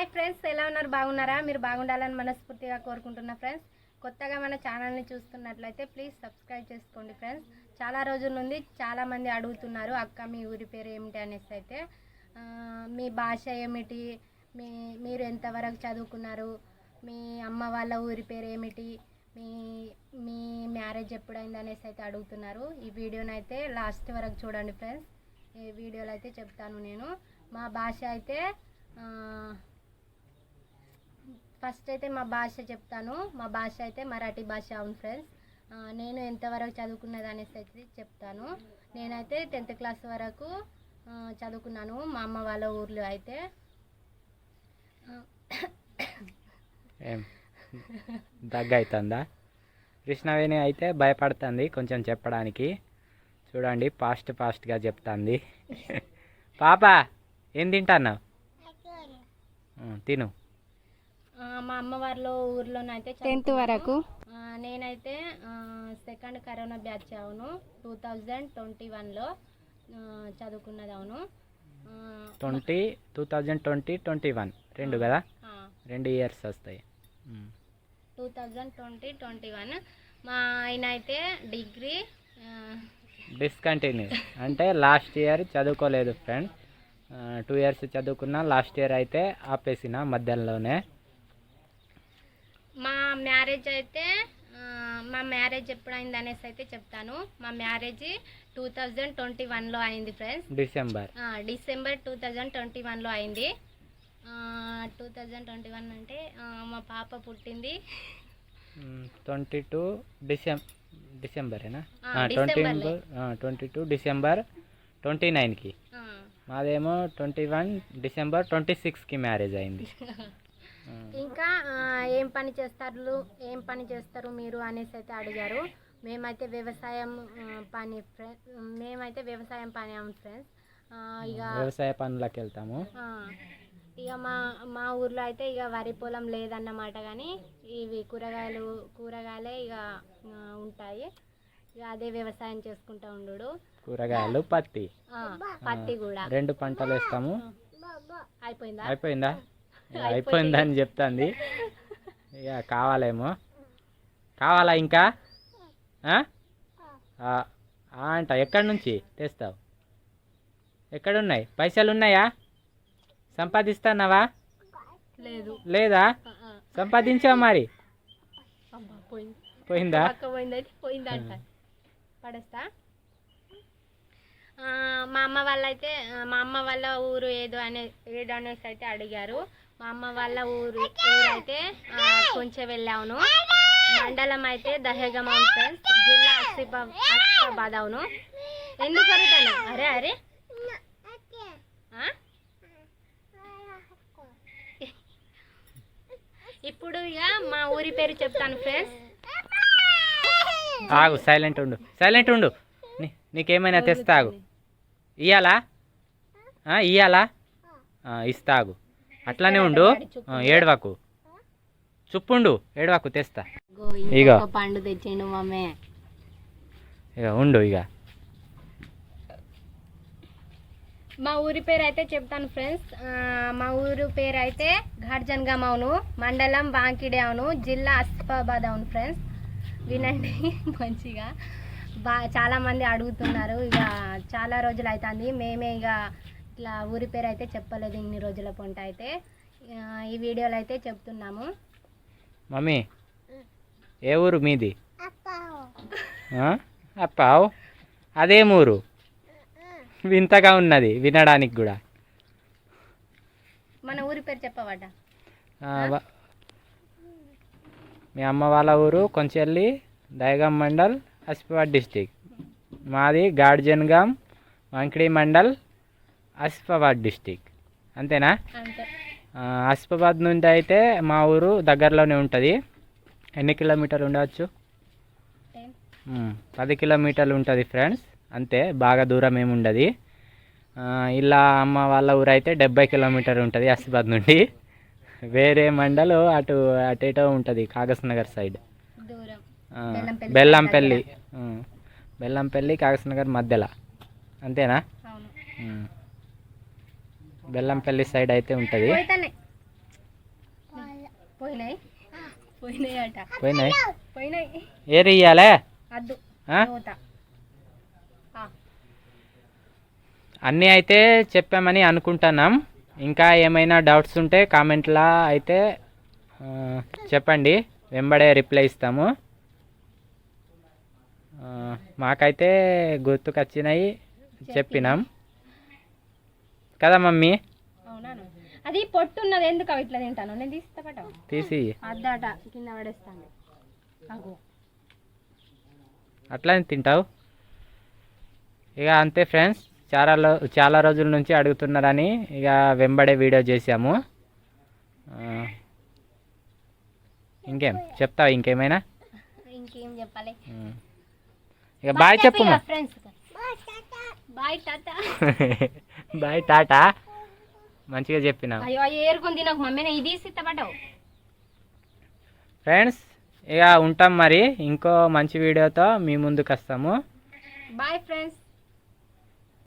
Hi friends ఎలా ఉన్నారు? బాగున్నారా? మీరు బాగుండాలని మనస్ఫూర్తిగా కోరుకుంటున్నా ఫ్రెండ్స్ కొత్తగా మన ఛానల్ని చూస్తున్నట్లయితే ప్లీజ్ సబ్స్క్రైబ్ చేసుకోండి ఫ్రెండ్స్. చాలా రోజుల నుండి చాలామంది అడుగుతున్నారు అక్క మీ ఊరి పేరు ఏమిటి అనేసి అయితే. మీ భాష ఏమిటి? మీ మీరు ఎంతవరకు చదువుకున్నారు? మీ అమ్మ వాళ్ళ ఊరి పేరు ఏమిటి? మీ మీ మ్యారేజ్ ఎప్పుడైంది అనేసి అయితే అడుగుతున్నారు. ఈ వీడియోని అయితే లాస్ట్ వరకు చూడండి ఫ్రెండ్స్. ఈ వీడియోలో అయితే చెప్తాను నేను. మా భాష అయితే ఫస్ట్ అయితే మా భాష చెప్తాను. మా భాష అయితే మరాఠీ భాష అవును ఫ్రెండ్స్ నేను ఎంతవరకు చదువుకున్నది అనేసి అయితే చెప్తాను. నేనైతే టెన్త్ క్లాస్ వరకు చదువుకున్నాను. మా అమ్మ వాళ్ళ ఊర్లో అయితే. దగ్గు అవుతుందా కృష్ణవేణి అయితే భయపడుతుంది కొంచెం చెప్పడానికి. చూడండి ఫాస్ట్ ఫాస్ట్గా చెప్తుంది. పాప ఏం తింటున్నావు? ఉం, తిను. మా అమ్మ వాళ్ళ ఊర్లోనైతే టెన్త్ వరకు? నేనైతే సెకండ్ కరోనా బ్యాచ్ అవును. టూ థౌజండ్ ట్వంటీ వన్లో చదువుకున్నది అవును. Twenty two thousand twenty twenty one. రెండు కదా? రెండు ఇయర్స్ వస్తాయి. Two thousand twenty twenty one. మా ఆయన అయితే డిగ్రీ డిస్కంటిన్యూ. అంటే లాస్ట్ ఇయర్ చదువుకోలేదు ఫ్రెండ్. టూ ఇయర్స్ చదువుకున్నా లాస్ట్ ఇయర్ అయితే ఆపేసిన మధ్యలోనే. మా మ్యారేజ్ అయితే మా మ్యారేజ్ ఎప్పుడైంది అనేసి అయితే చెప్తాను. మా మ్యారేజ్ టూ థౌజండ్ ట్వంటీ వన్లో అయింది friends. December. December two thousand twenty వన్లో అయింది. టూ థౌజండ్ ట్వంటీ వన్ అంటే మా పాప పుట్టింది. ట్వంటీ టూ డిసెం డిసెంబరేనా? Twenty. Twenty two December twenty నైన్కి. మాదేమో ట్వంటీ వన్ డిసెంబర్ ట్వంటీ సిక్స్కి మ్యారేజ్ అయింది. ఇంకా ఏం పని చేస్తారు ఏం పని చేస్తారు మీరు అనేసి అయితే అడిగారు. మేమైతే వ్యవసాయం పని ఫ్రెండ్స్ మేమైతే వ్యవసాయం పని ఫ్రెండ్స్. ఇక వ్యవసాయ పనులకు వెళ్తాము. ఇక మా మా ఊర్లో అయితే ఇక వరి పొలం లేదన్నమాట కానీ ఇవి కూరగాయలు కూరగాయలే ఇక ఉంటాయి. ఇక అదే వ్యవసాయం చేసుకుంటూ ఉండు కూరగాయలు పత్తి. పత్తి కూడా. రెండు పంటలు వేస్తాము. అయిపోయిందా? అయిపోయిందా? ఇక అయిపోయిందా. అని చెప్తుంది. ఇక కావాలేమో. కావాలా ఇంకా? ఆ? ఆ, ఆ అంట. ఎక్కడి నుంచి తెస్తావు? ఎక్కడున్నాయి? పైసలు ఉన్నాయా? సంపాదిస్తున్నావా? లేదు. లేదా. సంపాదించావు మరి? పోయింది. పడేస్తా. మా అమ్మ వాళ్ళైతే మా అమ్మ వాళ్ళ ఊరు ఏదో అనే ఏదో అనేసి అయితే అడిగారు. మా అమ్మ వాళ్ళ ఊరు ఊరు అయితే ఆ, కొంచెం వెళ్ళావును. మండలం అయితే దహేగం ఫ్రెండ్స్ జిల్లా అసిఫా అసిఫాబాద్ అవును. ఎందుకు అడుగుతాను? అరే అరే? ఇప్పుడు ఇక మా ఊరి పేరు చెప్తాను ఫ్రెండ్స్. ఆగు సైలెంట్ ఉండు. సైలెంట్ ఉండు. నీ- నీకేమైనా తెస్తా ఆగు. ఇయ్యాలా? ఇయ్యాలా? ఆ, ఇస్తా ఆగు. అట్లానే ఉండు. ఏడవకు. చుప్పుండు ఏడవకు తెస్తా. ఇగో. ఇంకొక పండు తెచ్చిండు మమ్మీ. ఇక ఉండు ఇక మా ఊరి పేరు అయితే చెప్తాను ఫ్రెండ్స్. మా ఊరు పేరు అయితే ఘాట్జన్గామ్ అవును మండలం వాంకిడే అవును జిల్లా అసిఫాబాద్ అవును ఫ్రెండ్స్. వినండి మంచిగా. బా చాలా మంది అడుగుతున్నారు. ఇక చాలా రోజులు అవుతుంది మేమే ఇక ఇట్లా ఊరి పేరు అయితే చెప్పలేదు ఇన్ని రోజుల పొంట అయితే. ఈ వీడియోలో అయితే చెప్తున్నాము. మమ్మీ ఏ ఊరు మీది? ఆ? అప్పావు? అదేం ఊరు. వింతగా ఉన్నది వినడానికి కూడా. మన ఊరి పేరు చెప్పవట. మీ అమ్మ వాళ్ళ ఊరు కొంచెల్లి దయగాం మండల్ ఆసిఫాబాద్ డిస్టిక్. మాది గాడ్జన్గాం వంకిడి మండల్ ఆసిఫాబాద్ డిస్టిక్. అంతేనా? ఆసిఫాబాద్ నుండి అయితే మా ఊరు దగ్గరలోనే ఉంటుంది. ఎన్ని కిలోమీటర్లు ఉండవచ్చు? పది కిలోమీటర్లు ఉంటుంది ఫ్రెండ్స్. అంతే బాగా దూరం ఏమి ఉండదు. ఇలా అమ్మ వాళ్ళ ఊరు అయితే డెబ్బై కిలోమీటర్ ఉంటుంది ఆసిఫాబాద్ నుండి. వేరే మండలు అటు అటేటో ఉంటుంది Kagaznagar side Bellampalli Bellampalli. Kagaznagar మధ్యలో. అంతేనా. బెల్లంపల్లి సైడ్ అయితే ఉంటుంది. పోయినాయి. ఏరి ఇయ్యాలే? అన్నీ అయితే చెప్పామని అనుకుంటున్నాం. ఇంకా ఏమైనా డౌట్స్ ఉంటే కామెంట్లో అయితే ఆ, చెప్పండి. వెంబడే రిప్లై ఇస్తాము. మాకైతే గుర్తుకొచ్చినాయి. చెప్పినాం. కదా మమ్మీ? అవునాను. అది పొట్టు ఉన్నది ఎందుకు అవి ఇట్లా తింటాను? నేను తీస్తా పట. తీసి. అద్దాట కింద పడేస్తాను అగో అట్లానే తింటావు? ఇక అంతే ఫ్రెండ్స్ చాలా చాలా రోజుల నుంచి అడుగుతున్నారని ఇక వెంబడే వీడియో చేసాము ఇంకేం? చెప్తావు ఇంకేమైనా? ఇంకేం చెప్పాలి. ఇక బాయ్ చెప్పు. Friends bye tata bye tata. మంచిగా చెప్పినా. ఇది పట్టవు ఫ్రెండ్స్ ఇక ఉంటాం మరి. ఇంకో మంచి వీడియోతో మీ ముందుకు వస్తాము. Bye friends.